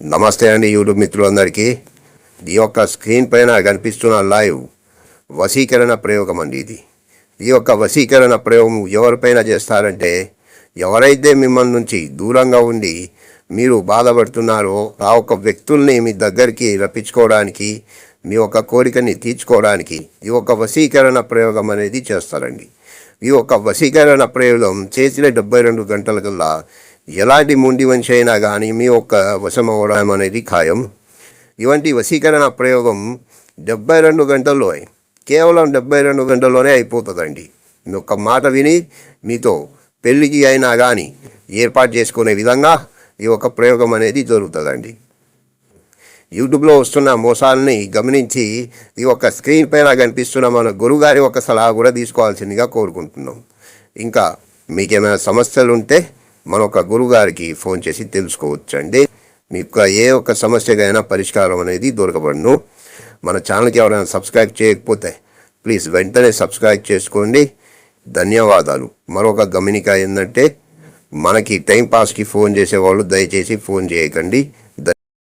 నమస్తే అండి యూట్యూబ్ మిత్రులందరికీ. ఈ యొక్క స్క్రీన్ పైన కనిపిస్తున్న లైవ్ వశీకరణ ప్రయోగం అండి ఇది. ఈ యొక్క వశీకరణ ప్రయోగం ఎవరిపైన చేస్తారంటే ఎవరైతే మిమ్మల్ని నుంచి దూరంగా ఉండి మీరు బాధపడుతున్నారో ఆ ఒక్క వ్యక్తుల్ని మీ దగ్గరికి రప్పించుకోవడానికి మీ యొక్క కోరికని తీర్చుకోవడానికి ఈ యొక్క వశీకరణ ప్రయోగం అనేది చేస్తారండి. ఈ యొక్క వశీకరణ ప్రయోగం చేసిన డెబ్బై రెండు గంటల కల్లా ఎలాంటి మొండి వంశి అయినా కానీ మీ యొక్క వశం అనేది ఖాయం. ఇవంటి వశీకరణ ప్రయోగం డెబ్బై రెండు గంటల్లో కేవలం డెబ్బై రెండు గంటల్లోనే అయిపోతుందండి. మీ ఒక్క మాట విని మీతో పెళ్ళికి అయినా కానీ ఏర్పాటు చేసుకునే విధంగా ఈ యొక్క ప్రయోగం అనేది జరుగుతుందండి. యూట్యూబ్లో వస్తున్న మోసాలని గమనించి ఈ యొక్క స్క్రీన్ పైన కనిపిస్తున్న మన గురుగారి ఒక సలహా కూడా తీసుకోవాల్సిందిగా కోరుకుంటున్నాం. ఇంకా మీకేమైనా సమస్యలు ఉంటే మరొక గురుగారికి ఫోన్ చేసి తెలుసుకోవచ్చండి. మీకు ఏ ఒక్క సమస్యకైనా పరిష్కారం అనేది దొరకబడును. మన ఛానల్కి ఎవరైనా సబ్స్క్రైబ్ చేయకపోతే ప్లీజ్ వెంటనే సబ్స్క్రైబ్ చేసుకోండి. ధన్యవాదాలు. మరొక గమనిక ఏంటంటే మనకి టైం పాస్కి ఫోన్ చేసేవాళ్ళు దయచేసి ఫోన్ చేయకండి.